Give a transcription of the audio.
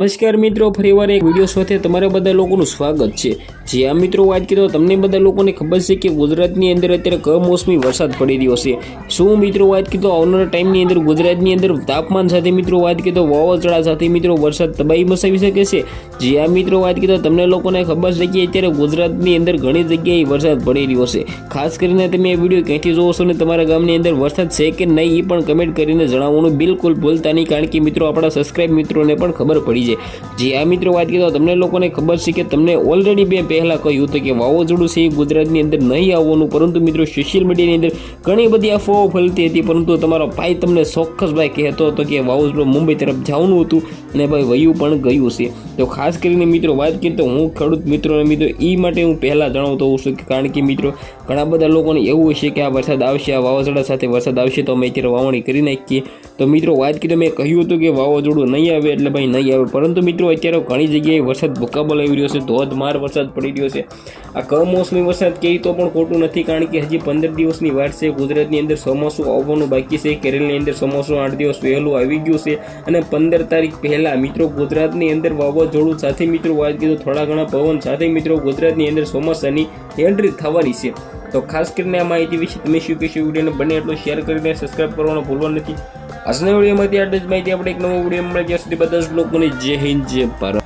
નમસ્કાર મિત્રો ફરીવાર એક વીડિયો સાથે તમારા બધા લોકોનું સ્વાગત છે. જે આ મિત્રો વાત કીધો તમને બધા લોકોને ખબર છે કે ગુજરાતની અંદર અત્યારે કમોસમી વરસાદ પડી રહ્યો છે. શું મિત્રો વાત કીધો આવનારા ટાઈમની અંદર ગુજરાતની અંદર તાપમાન સાથે મિત્રો વાત કીધો વાવાઝોડા સાથે મિત્રો વરસાદ તબાહી મચાવી શકે છે. જે આ મિત્રો વાત કીધો તમને લોકોને ખબર છે કે અત્યારે ગુજરાતની અંદર ઘણી જગ્યાએ વરસાદ પડી રહ્યો છે. ખાસ કરીને તમે આ વીડિયો ક્યાંથી જોવો છો ને તમારા ગામની અંદર વરસાદ છે કે નહીં એ પણ કમેન્ટ કરીને જણાવવાનું બિલકુલ ભૂલતા નહીં. કારણ કે મિત્રો, આપણા સબસ્ક્રાઇબ મિત્રોને પણ ખબર પડી જાય જે, આ મિત્રો વાત કરતા તમને લોકોને ખબર છે કે તમને ઓલરેડી મેં પહેલાં કહ્યું હતું કે વાવાઝોડું છે એ ગુજરાતની અંદર નહીં આવવાનું, પરંતુ મિત્રો સોશિયલ મીડિયાની અંદર ઘણી બધી અફવાઓ ફેલતી હતી, પરંતુ તમારો ભાઈ તમને ચોક્કસ ભાઈ કહેતો હતો કે વાવાઝોડું મુંબઈ તરફ જવાનું હતું અને ભાઈ વયું પણ ગયું છે. તો ખાસ કરીને મિત્રો વાત કરીએ તો હું ખેડૂત મિત્રોને મિત્રો એ માટે હું પહેલાં જણાવતો હોઉં છું કે કારણ કે મિત્રો ઘણા બધા લોકોને એવું હશે કે આ વરસાદ આવશે, આ વાવાઝોડા સાથે વરસાદ આવશે તો અમે અત્યારે વાવણી કરી નાખીએ. તો મિત્રો વાત કરીએ મેં કહ્યું હતું કે વાવાઝોડું નહીં આવે એટલે ભાઈ નહીં આવે પરંતુ મિત્રો, અત્યારે ઘણી જગ્યાએ વરસાદ ભૂકાબલ આવી રહ્યો છે, ધોધમાર વરસાદ પડી રહ્યો છે. આ કમોસમી વરસાદ કહે તો પણ ખોટું નથી, કારણ કે હજી પંદર દિવસની વાર છે, ગુજરાતની અંદર ચોમાસું આવવાનું બાકી છે, કેરળની અંદર ચોમાસું આઠ દિવસ વહેલું આવી ગયું છે અને પંદર તારીખ પહેલાં મિત્રો, ગુજરાતની અંદર વાવાઝોડું સાથે મિત્રો વાત કીધું થોડા ઘણા પવન સાથે મિત્રો, ગુજરાતની અંદર ચોમાસાની એન્ટ્રી થવાની છે. તો ખાસ કરીને આ માહિતી વિશે તમે શું કહેશો, વિડીયોને બને એટલો શેર કરીને સબસ્ક્રાઈબ કરવાનું ભૂલવા નથી. આજના વિડીયોમાંથી આટલી જ માહિતી આપણે એક નવો વીડિયો મળે ત્યાં સુધી બધા જ લોકોને જય હિન્દ, જય ભારત.